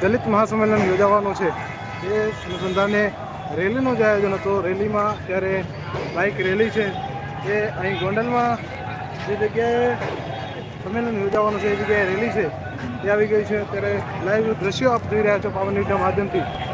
દલિત મહાસંમેલન યોજાવાનું છે. એ અનુસંધાને રેલીનું જ આયોજન હતું, રેલીમાં ત્યારે બાઇક રેલી છે. એ અહીં ગોંડલમાં જે જગ્યાએ સંમેલન યોજાવાનું છે, એ જગ્યાએ રેલી છે. એ આવી ગઈ છે. ત્યારે લાઈવ દ્રશ્યો આપ જોઈ રહ્યા છો પાવન ન્યૂઝના માધ્યમથી.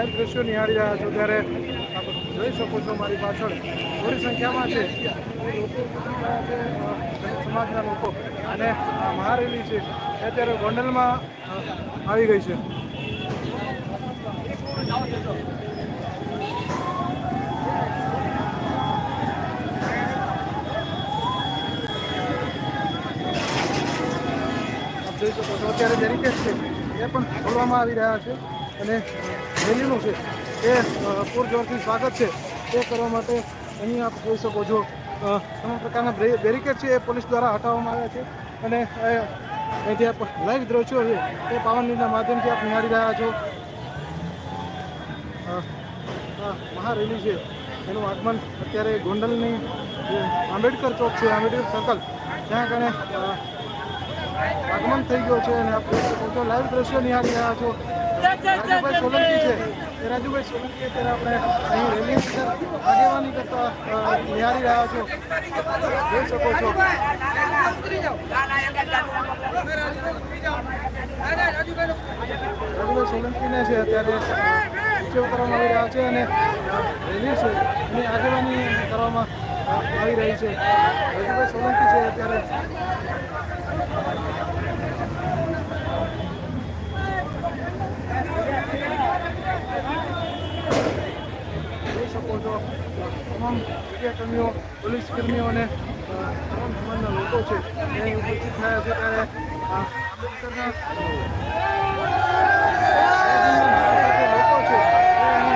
લાઈવ દ્રશ્યો નિહાળી રહ્યા છો ત્યારે જોઈ શકો છો મારી પાછળ થોડી સંખ્યામાં છે લોકો સમાજના લોકો અને આ મહારેલી છે એ અત્યારે ગોંડલમાં આવી ગઈ છે. જોઈ શકો છો અત્યારે બેરિકેડ છે એ પણ ખોલવામાં આવી રહ્યા છે. અને રેલીનું છે. એ પૂરજોરથી સ્વાગત છે. એ કરવા માટે અહીં આપ જોઈ શકો છો તમામ પ્રકારના બ્રે- બેરિકેડ છે એ પોલીસ દ્વારા હટાવવામાં આવ્યા છે. અને અહીંથી આપ લાઈવ દ્રશ્યો છે એ પાવન માધ્યમથી આપ નિહાળી રહ્યા છો. મહારેલી છે. એનું આગમન અત્યારે ગોંડલની આંબેડકર ચોક છે, આંબેડકર સર્કલ, ત્યાં કણે આગમન થઈ ગયો છે. અને આપ લાઈવ દ્રશ્યો નિહાળી રહ્યા છો. રાજુભાઈ સોલંકી છે. એ રાજુભાઈ સોલંકી અત્યારે આપણે અહીં રેલી અંદર આગેવાની કરતા નિહાળી રહ્યા છો. જોઈ શકો છો. રાજુભાઈ સોલંકીને છે અત્યારે ઉત્સવ કરવામાં આવી રહ્યા છે અને રેલી છે. એની આગેવાની કરવામાં આવી રહી છે. રાજુભાઈ સોલંકી છે અત્યારે જોઈ શકો છો તમામ મીડિયા કર્મીઓ પોલીસ કર્મીઓ અને તમામ સમાજના લોકો છે, એ ઉપસ્થિત થયા છે ત્યારે લોકો છે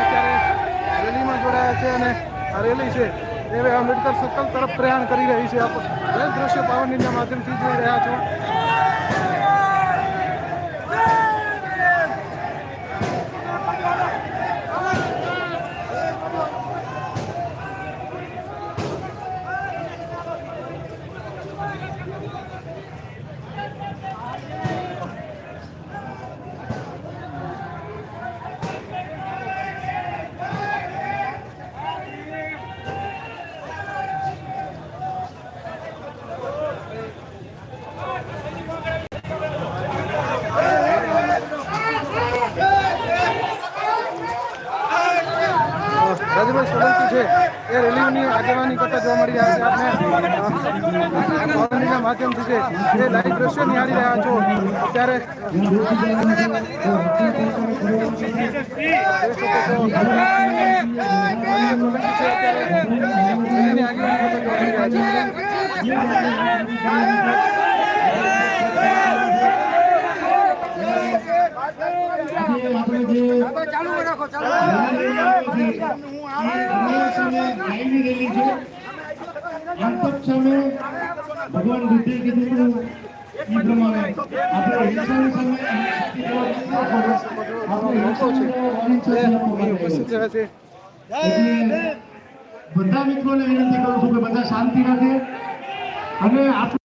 અત્યારે રેલીમાં જોડાયા છે અને આ રેલી છે, એ આંબેડકર સર્કલ તરફ પ્રયાણ કરી રહી છે. આપ દરેક દ્રશ્ય પાવન માધ્યમથી જોઈ રહ્યા છો રાજુભાઈ સોલંકી છે એ રેલીઓની આગેવાની કરતા જોવા મળી રહ્યા છે આપણે પાવનીના માધ્યમથી છે એ લાઈવ દ્રશ્ય નિહાળી રહ્યા છો અત્યારે આગેવાની કરતા જોવા મળી રહ્યા છે મળી રહ્યા છે ભગવાન બુદ્ધે કીધું હતું એ પ્રમાણે આપણે હિંસાની સામે આપણે હિંસાની ઉપસ્થિત બધા મિત્રોને વિનંતી કરું છું કે બધા શાંતિ રાખે. અને આપણે